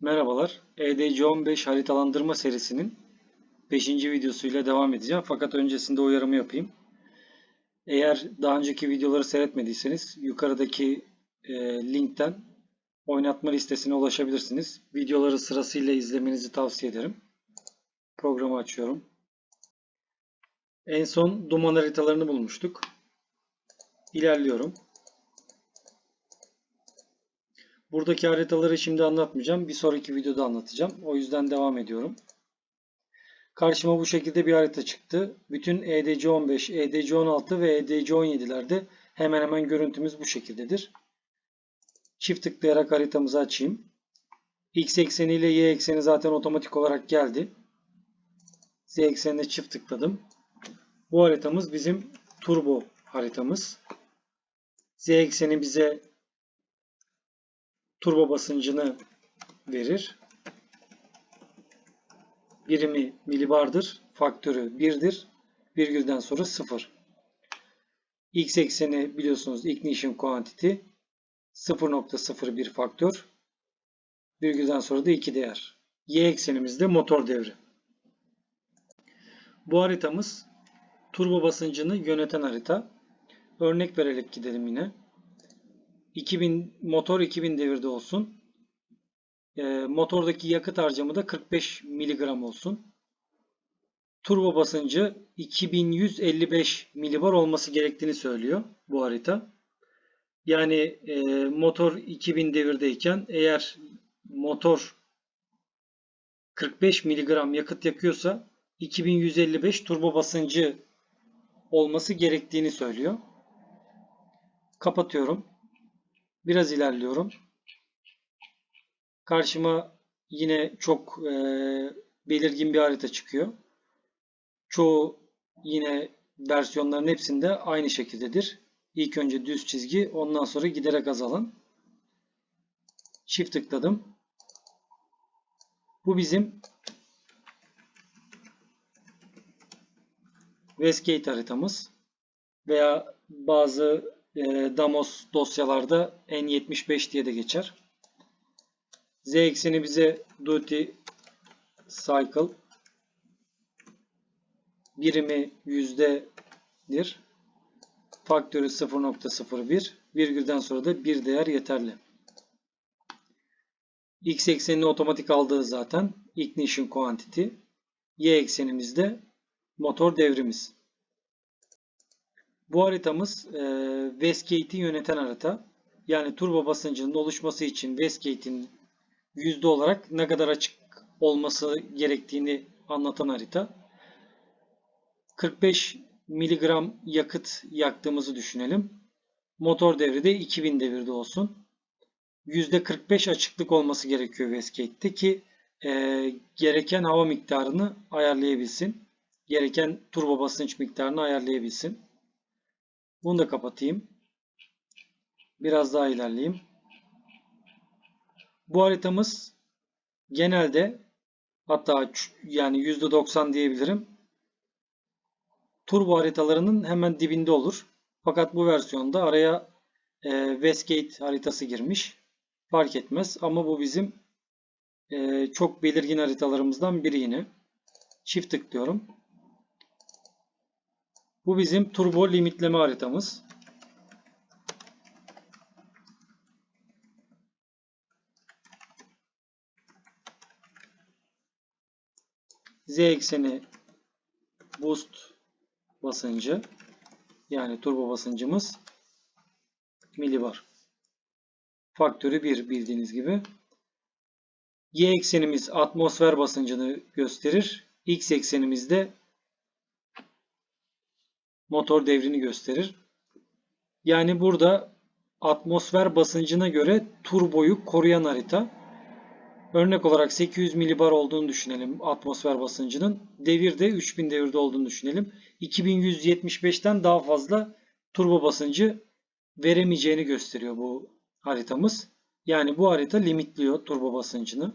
Merhabalar. EDC15 haritalandırma serisinin 5. videosuyla devam edeceğim. Fakat öncesinde uyarımı yapayım. Eğer daha önceki videoları seyretmediyseniz yukarıdaki e, linkten oynatma listesine ulaşabilirsiniz. Videoları sırasıyla izlemenizi tavsiye ederim. Programı açıyorum. En son duman haritalarını bulmuştuk. İlerliyorum. Buradaki haritaları şimdi anlatmayacağım. Bir sonraki videoda anlatacağım. O yüzden devam ediyorum. Karşıma bu şekilde bir harita çıktı. Bütün E EDC15, EDC16 ve E EDC17'lerde hemen hemen görüntümüz bu şekildedir. Çift tıklayarak haritamızı açayım. X ekseni ile Y ekseni zaten otomatik olarak geldi. Z eksenine çift tıkladım. Bu haritamız bizim turbo haritamız. Z ekseni bize turbo basıncını verir. Birimi milibardır. Faktörü 1'dir. Virgülden sonra 0. X ekseni biliyorsunuz ignition quantity 0.01 faktör. Virgülden sonra da 2 değer. Y eksenimizde motor devri. Bu haritamız turbo basıncını yöneten harita. Örnek vererek gidelim yine. 2000 motor 2000 devirde olsun. E, motordaki yakıt harcamı da 45 mg olsun. Turbo basıncı 2155 milibar olması gerektiğini söylüyor bu harita. Yani e, motor 2000 devirdeyken eğer motor 45 mg yakıt yakıyorsa 2155 turbo basıncı olması gerektiğini söylüyor. Kapatıyorum. Biraz ilerliyorum. Karşıma yine çok e, belirgin bir harita çıkıyor. Çoğu yine versiyonların hepsinde aynı şekildedir. İlk önce düz çizgi, ondan sonra giderek azalan. Çift tıkladım. Bu bizim Westgate haritamız veya bazı e, Damos dosyalarda N75 diye de geçer. Z ekseni bize duty cycle birimi yüzdedir. Faktörü 0.01 virgülden sonra da bir değer yeterli. X eksenini otomatik aldığı zaten ignition quantity. Y eksenimizde motor devrimiz. Bu haritamız e, Westgate'i yöneten harita. Yani turbo basıncının oluşması için Westgate'in yüzde olarak ne kadar açık olması gerektiğini anlatan harita. 45 miligram yakıt yaktığımızı düşünelim. Motor devri de 2000 devirde olsun. %45 açıklık olması gerekiyor Westgate'te ki e, gereken hava miktarını ayarlayabilsin. Gereken turbo basınç miktarını ayarlayabilsin. Bunu da kapatayım. Biraz daha ilerleyeyim. Bu haritamız genelde hatta yani %90 diyebilirim. Turbo haritalarının hemen dibinde olur. Fakat bu versiyonda araya e, Westgate haritası girmiş. Fark etmez ama bu bizim e, çok belirgin haritalarımızdan biri yine. Çift tıklıyorum. Bu bizim turbo limitleme haritamız. Z ekseni boost basıncı yani turbo basıncımız milibar. Faktörü 1 bildiğiniz gibi. Y eksenimiz atmosfer basıncını gösterir. X eksenimiz de motor devrini gösterir. Yani burada atmosfer basıncına göre turboyu koruyan harita. Örnek olarak 800 milibar olduğunu düşünelim atmosfer basıncının. Devir de 3000 devirde olduğunu düşünelim. 2175'ten daha fazla turbo basıncı veremeyeceğini gösteriyor bu haritamız. Yani bu harita limitliyor turbo basıncını.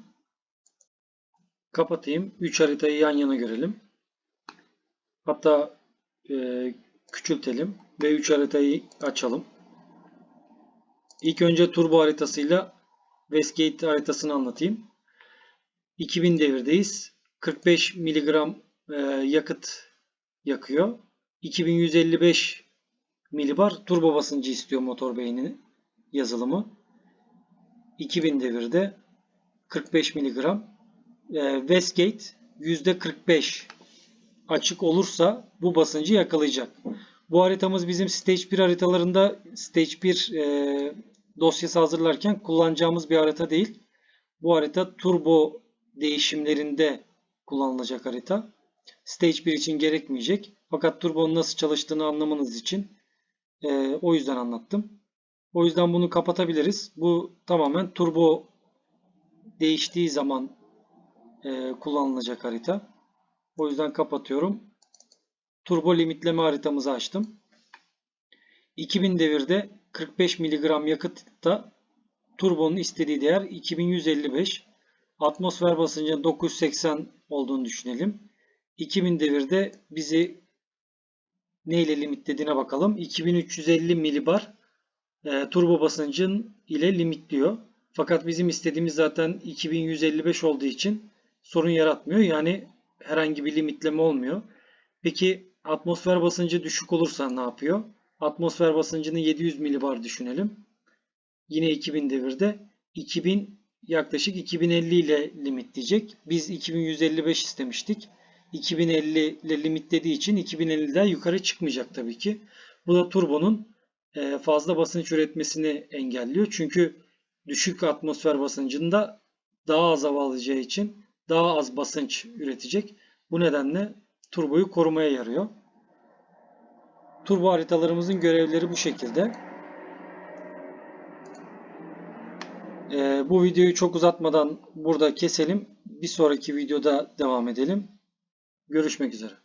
Kapatayım. 3 haritayı yan yana görelim. Hatta e, küçültelim ve 3 haritayı açalım. İlk önce turbo haritasıyla Westgate haritasını anlatayım. 2000 devirdeyiz. 45 miligram e, yakıt yakıyor. 2155 milibar turbo basıncı istiyor motor beynini yazılımı. 2000 devirde 45 miligram. E, Westgate %45 açık olursa bu basıncı yakalayacak. Bu haritamız bizim Stage 1 haritalarında Stage 1 e, dosyası hazırlarken kullanacağımız bir harita değil. Bu harita turbo değişimlerinde kullanılacak harita. Stage 1 için gerekmeyecek. Fakat turbonun nasıl çalıştığını anlamanız için e, o yüzden anlattım. O yüzden bunu kapatabiliriz. Bu tamamen turbo değiştiği zaman e, kullanılacak harita. O yüzden kapatıyorum. Turbo limitleme haritamızı açtım. 2000 devirde 45 mg yakıtta turbonun istediği değer 2155. Atmosfer basıncının 980 olduğunu düşünelim. 2000 devirde bizi neyle limitlediğine bakalım. 2350 milibar e, turbo basıncın ile limitliyor. Fakat bizim istediğimiz zaten 2155 olduğu için sorun yaratmıyor. Yani herhangi bir limitleme olmuyor. Peki atmosfer basıncı düşük olursa ne yapıyor? Atmosfer basıncını 700 milibar düşünelim. Yine 2000 devirde 2000 yaklaşık 2050 ile limitleyecek. Biz 2155 istemiştik. 2050 ile limitlediği için 2050'den yukarı çıkmayacak tabii ki. Bu da turbonun e, fazla basınç üretmesini engelliyor. Çünkü düşük atmosfer basıncında daha az hava alacağı için daha az basınç üretecek. Bu nedenle turboyu korumaya yarıyor. Turbo haritalarımızın görevleri bu şekilde. Ee, bu videoyu çok uzatmadan burada keselim. Bir sonraki videoda devam edelim. Görüşmek üzere.